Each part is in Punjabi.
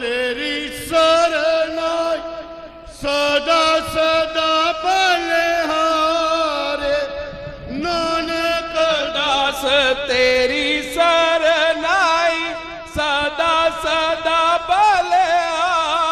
ਤੇਰੀ ਸਰਨਾਈ, ਸਦਾ ਸਦਾ ਬਲਿਹਾਰੇ ਨਾਨਕ ਦਾਸ ਤੇਰੀ ਸਰਨਾਈ, ਸਦਾ ਸਦਾ ਬਲਿਆਰੇ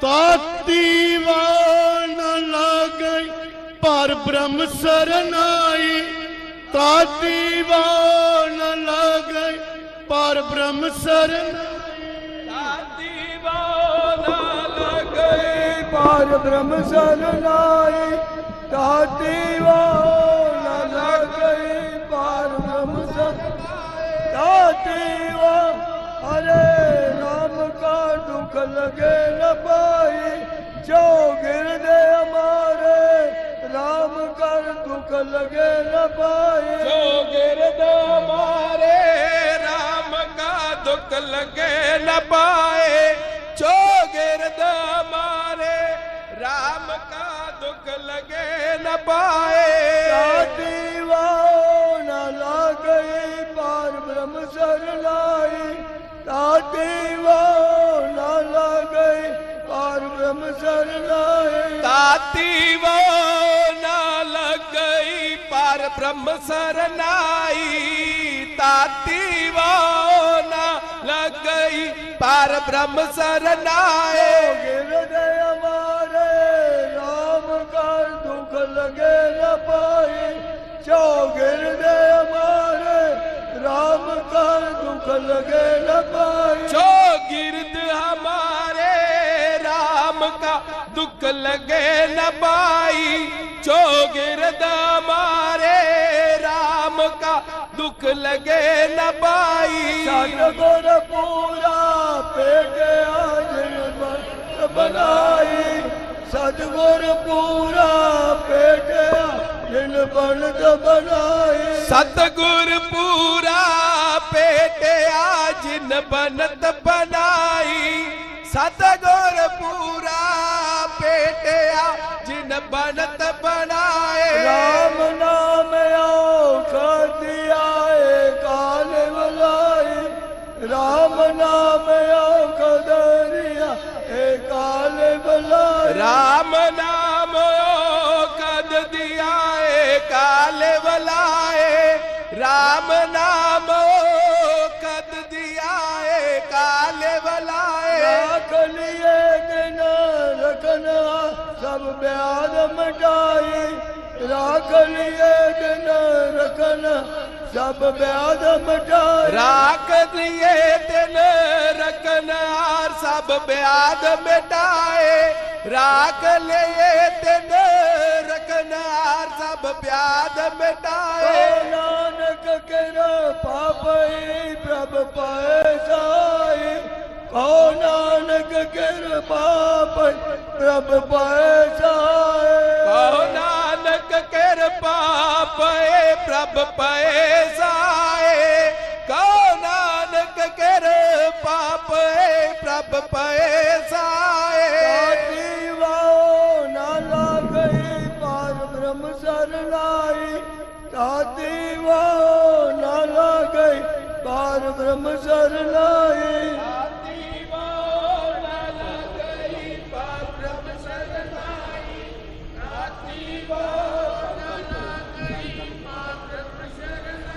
ਤਾਤੀ ਵਾਨ ਲਗਈ, ਪਰ ਬ੍ਰਹਮ ਸਰਨਾਈ। ਤਾਤੀ ਵਾਨ ਲਗਈ, ਪਰ ਬ੍ਰਹਮ ਸਰਨਾਈ ਪਾਰ ਬ੍ਰਹਮ ਸਰਨਾਈ ਤਾਤੀ ਵਾਲ ਲਗਈ ਪਾਰ ਬ੍ਰਹਮ ਸਰਨਾਈ ਤਾਤੀ ਵਾ, ਹਰੇ ਨਾਮ ਕਾ ਦੁਖ ਲਗੇ ਨ ਪਾਈ। ਜੋ ਗਿਰਦੇ ਹਮਾਰੇ ਰਾਮ ਕਰ ਦੁਖ ਲਗੇ ਨ ਪਾਈ। ਜੋ ਗਿਰਦ ਮਾਰੇ RAM ਕਾ ਦੁੱਖ ਲਗੇ ਨ ਪਾਏ। ਜੋ ਗਿਰਦ ਪਾਏ। ਤਾਤੀ ਵਾਹ ਨਾ ਲਾਗਈ ਪਾਰ ਬ੍ਰਹਮ ਸਰਨਾਈ ਤਾਤੀ ਵਾਹ ਨਾ ਲਾਗਈ ਪਾਰ ਬ੍ਰਹਮ ਸਰਨਾਈ ਤਾਤੀ ਵੋ ਨਾ ਲਗਈ ਪਰ ਬ੍ਰਹਮ ਸਰਨਾਈ ਤਾਤੀ ਵੋ ਨਾ ਲਗਈ ਪਰ ਬ੍ਰਹਮ ਸਰਨਾਏ ਗਿਰਦੇ ਹਮਾਰੇ ਲਗੇ ਨਾ ਪਾਈ ਚੌਗਿਰ ਦੇ ਹਮਾਰੇ ਰਾਮ ਕਰ ਦੁਖ ਲਗੇ ਨਾ ਪਾਈ ਚੌਗਿਰਦ ਹਮਾਰੇ ਰਾਮ ਕਾ ਦੁਖ ਲਗੇ ਨਾ ਪਾਈ। ਚੌਗਿਰਦ ਹਮਾਰੇ ਰਾਮ ਕਾ ਦੁਖ ਲਗੇ ਨਾ ਪਾਈ। ਸਾਡਾ ਗੁਰ ਪੂਰਾ ਪੇਟ ਆਜਣ ਬਣਾਈ। ਸਤਗੁਰ ਪੂਰਾ ਪੇਟਿਆ ਜਿਨ ਬਣਤ ਬਣਾਈ ਸਤਗੁਰ ਪੂਰਾ ਪੇਟਿਆ ਜਿਨ ਬਨਤ ਬਣਾਈ। ਸਤਗੁਰ ਪੂਰਾ ਪੇਟਿਆ ਜਿਨ ਬਨਤ ਬਣਾਏ। ਰਾਮ ਨਾਮ ਆਉ ਦਿਆ ਏ ਕਾਲ ਬਲਾਈ ਰਾਮ ਨਾਮ लाए। राम नाम कद दिया है काले बलाए। कलिए रखना सब प्यार मटाए। राख लिए रखना सब प्यार मटाए। राख दिए दिन रखन आर सब प्यार मिटाए। राख लिए दिन ਰਖਨਾਰ ਸਭ ਬਿਆਦ ਮਿਟਾਏ ਨਾਨਕ ਕਰ ਪਾਪਈ ਪ੍ਰਭ ਪਾਏ ਸਾਈ ਓ ਨਾਨਕ ਕਰ ਪਾਪਈ ਪ੍ਰਭ ਪਾਏ ਸਾਈ ਕਹੋ ਨਾਨਕ ਕਿਰਪਾ ਪਏ ਪ੍ਰਭ ਪਏ ਸਾਏ ਕਹੋ ਨਾਨਕ ਕਿਰਪਾ ਪਏ ਪ੍ਰਭ ਪਏ ਸਾਏ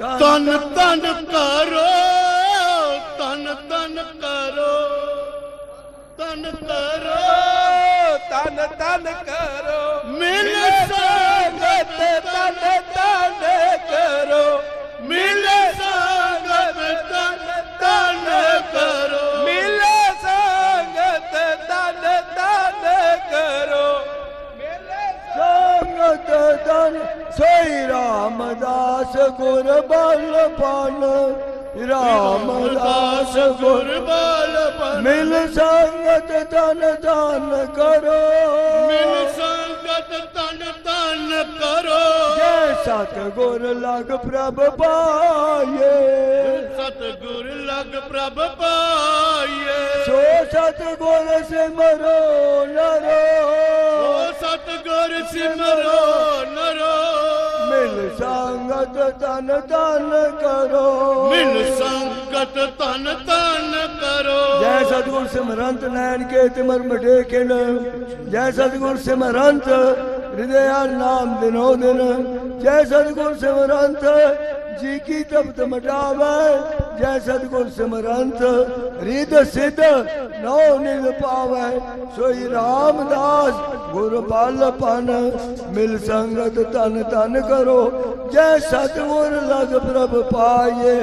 ਤਨ ਤਨ ਕਰੋ ਤਨ ਤਨ ਕਰੋ ਤਨ ਕਰੋ। ਤਨ ਤਨ ਕਰੋ। ਮਿਲ ਸੰਗਤ ਤਨ ਰਾਮਦਾਸ ਗੁਰ ਬਲ ਪਾਲ ਰਾਮਦਾਸ ਗੁਰ ਗੁਰਬਾਲ ਬਨ ਮਿਲ ਸੰਗਤ ਤਨ ਤਨ ਕਰੋ ਮਿਲ ਸੰਗਤ ਤਨ ਤਨ ਕਰੋ ਜੈ ਸਤ ਗੁਰ ਲਗ ਪ੍ਰਭ ਪਾਏ ਸਤਿਗੁਰ ਲਗ ਪ੍ਰਭ ਪਾਈਏ ਸੋ ਸਤ ਗੁਰ ਸਿਮਰੋ ਨਰੋ ਸੰਗਤ ਤਨ ਤਨ ਕਰੋ। ਮਿਲ ਸੰਗਤ ਤਨ ਤਨ ਕਰੋ। ਜੈ ਸਤਿਗੁਰ ਸਿਮਰੰਤ ਨੈਣ ਕੇ ਤਿਮਰ ਮਟੇ ਖਿਲ ਜੈ ਸਤਿਗੁਰ ਸਿਮਰੰਤ ਹਿਰਦੈ ਨਾਮ ਦਿਨੋ ਦਿਨ। ਜੈ ਸਤਿਗੁਰ ਸਿਮਰੰਤ ਜੀ ਕੀ ਤਪਤ ਮਟਾਵੇ? ਜੈ ਸਤਿਗੁਰ ਸਿਮਰੰਤ ਰਿਦ ਸਿਧ ਨੋ ਨਿਲ ਪਾਵੇ। ਸੋਈ ਰਾਮਦਾਸ ਗੁਰ ਬਲ ਪਨ ਮਿਲ ਸੰਗਤ ਤਨ ਤਨ ਕਰੋ। ਜੈ ਸਤਿਗੁਰ ਲਗ ਪ੍ਰਭ ਪਾਏ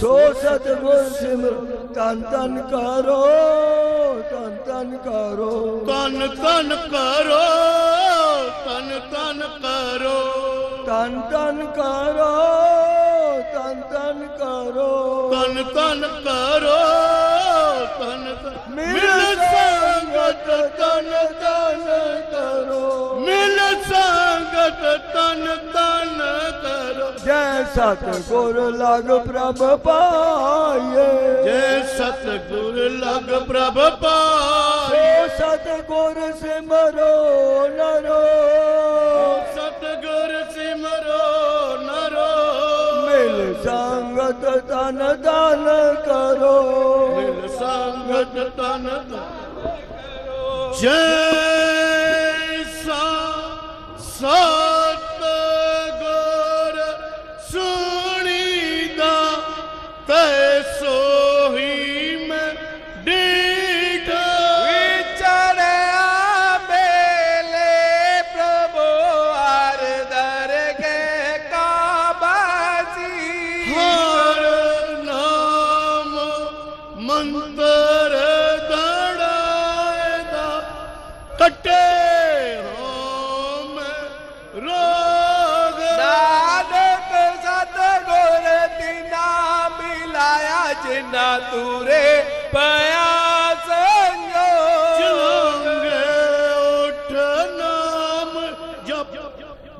ਸੋ ਸਤਿਗੁਰ ਸਿਮਰ ਤਨ ਤਨ ਕਰੋ ਤਨ ਤਨ ਕਰੋ। ਤਨ ਤਨ ਕਰੋ ਤਨ ਤਨ ਕਰੋ। ਤਨ ਤਨ ਕਰੋ। ਤਨ ਤਨ ਕਰੋ ਤਨ ਮਿਲ ਸੰਗਤ ਤਨ ਤਨ ਕਰੋ। ਮਿਲ ਸੰਗਤ ਤਨ ਤਨ ਕਰੋ। ਜੈ ਸਤ ਗੁਰ ਲਗ ਪ੍ਰਭ ਪਾਏ ਜੇ ਸਤਿਗੁਰ ਲਗ ਪ੍ਰਭ ਸੋ ਸਤ ਗੁਰ ਸਿਮਰੋ ਨਰੋ। ਸੰਗਤ ਤਨ ਤਨ ਕਰੋ। ਮਿਲ ਸੰਗਤ ਤਨ ਤਨ ਜੈ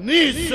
ਜਪ ਨਿਸ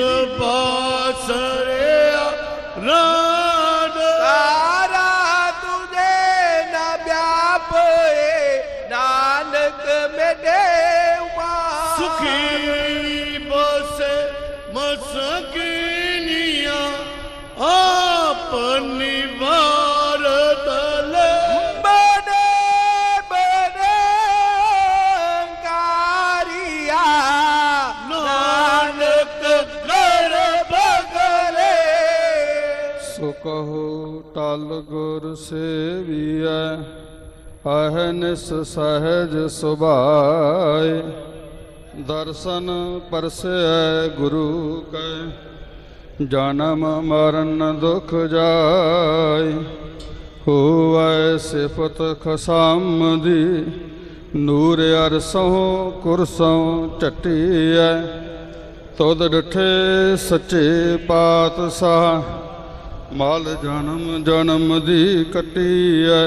ਅਹਨਿਸ ਸਹਿਜ ਸੁਭਾਏ, ਦਰਸ਼ਨ ਪਰਸੈ ਗੁਰੂ ਕੈ, ਜਨਮ ਮਰਨ ਦੁਖ ਜਾਏ, ਹੋਵੈ ਸਿਫਤ ਖਸਮ ਦੀ ਨੂਰ ਅਰਸੋਂ ਕੁਰਸੋਂ ਝਟੀਐ, ਤੁਧ ਡਠੇ ਸੱਚੇ ਪਾਤਸ਼ਾਹ, ਮਲ ਜਨਮ ਜਨਮ ਦੀ ਕੱਟੀ ਐ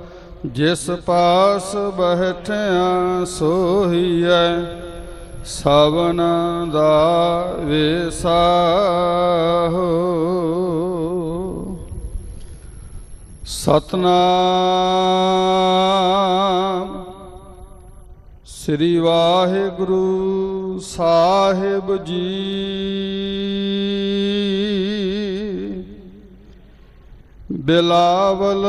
ਜਿਸ ਪਾਸ ਬੈਠਿਆ ਸੋਹੀਐ ਸਵਨ ਦਾ ਵਿਸਾਹ। ਸਤਨਾਮ ਸ੍ਰੀ ਵਾਹਿਗੁਰੂ ਸਾਹਿਬ ਜੀ। ਬਿਲਾਵਲ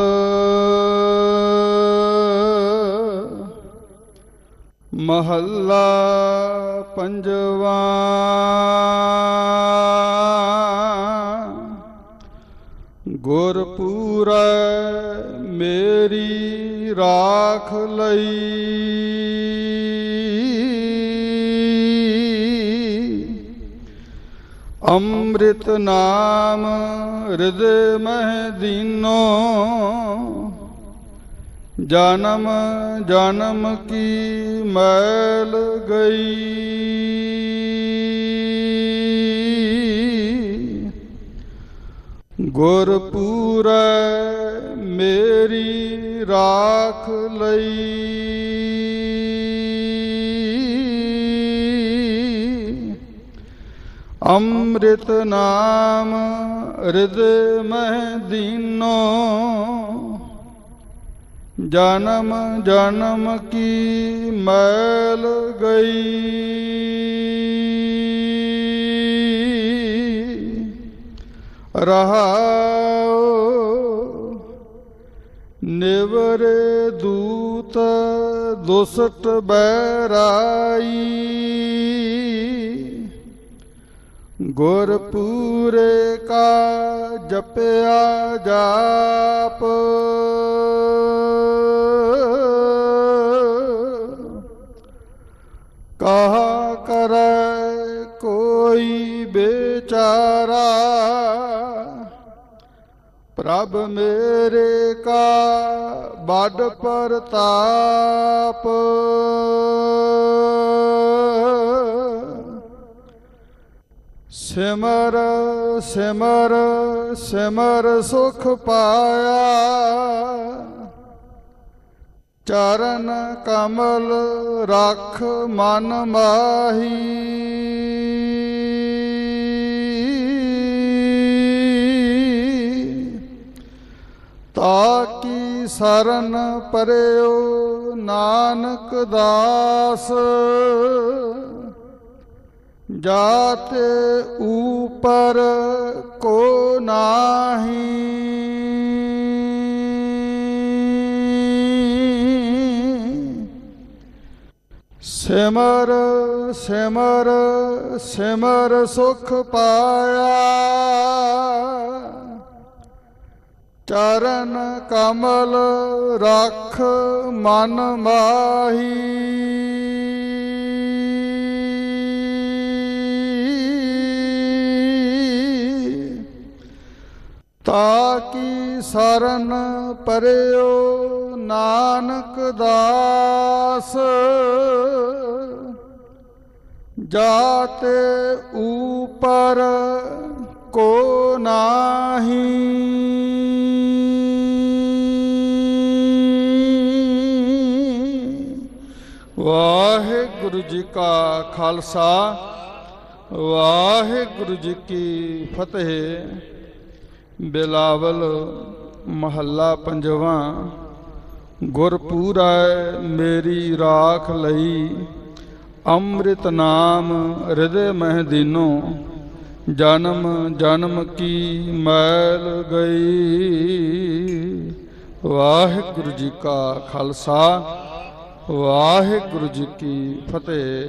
ਮਹੱਲਾ ਪੰਜਵਾ। ਗੁਰਪੂਰੈ ਮੇਰੀ ਰਾਖ ਲਈ। ਅੰਮ੍ਰਿਤ ਨਾਮ ਹਿਰਦੇ ਮਹਿ ਦੀਨੋ। ਜਨਮ ਜਨਮ ਕੀ ਮੈਲ ਗਈ? ਗੁਰਪੂਰੈ ਮੇਰੀ ਰਾਖ ਲਈ। ਅੰਮ੍ਰਿਤ ਨਾਮ ਹਿਰਦੇ ਮਹਿ ਦੀਨੋ। ਜਨਮ ਜਨਮ ਕੀ ਮੈਲ ਗਈ? ਰਹਾਉ ਨਿਵਰੇ ਦੂਤ ਦੁਸਟ ਬੈਰਾਈ ਗੁਰ ਪੂਰੇ ਕਾ ਜਪਿਆ ਜਾਪ। ਕਹਾ ਕਰੈ ਕੋਈ ਬੇਚਾਰਾ ਪ੍ਰਭ ਮੇਰੇ ਕਾ ਬੜ ਪ੍ਰਤਾਪ। ਸਿਮਰ ਸਿਮਰ ਸਿਮਰ ਸੁਖ ਪਾਇਆ। ਚਰਨ ਕਮਲ ਰੱਖ ਮਨ ਮਾਹੀ। ਤਾਕੀ ਸਰਨ ਪਰਿਓ ਨਾਨਕ ਦਾਸ। ਜਾਤ ਊਪਰ ਕੋ ਨਾਹੀ। ਸਿਮਰ ਸਿਮਰ ਸਿਮਰ ਸੁਖ ਪਾਇਆ। ਚਰਨ ਕਮਲ ਰਖ ਮਨ ਮਾਹੀ। ਤਾਕੀ ਸਰਨ ਪਰਿਓ ਨਾਨਕ ਦਾਸ। ਜਾਤੇ ਊਪਰ ਕੋ ਨਾਹੀ। ਵਾਹਿਗੁਰੂ ਜੀ ਕਾ ਖਾਲਸਾ। ਵਾਹਿਗੁਰੂ ਜੀ ਕੀ ਫਤਿਹ। ਬਿਲਾਵਲ ਮਹੱਲਾ ਪੰਜਵਾਂ, ਗੁਰਪੂਰੈ ਮੇਰੀ ਰਾਖ ਲਈ, ਅੰਮ੍ਰਿਤ ਨਾਮ ਹਿਰਦੇ ਮਹਿ ਦੀਨੋ, ਜਨਮ ਜਨਮ ਕੀ ਮੈਲ ਗਈ। ਵਾਹਿਗੁਰੂ ਜੀ ਕਾ ਖਾਲਸਾ, ਵਾਹਿਗੁਰੂ ਜੀ ਕੀ ਫਤਿਹ।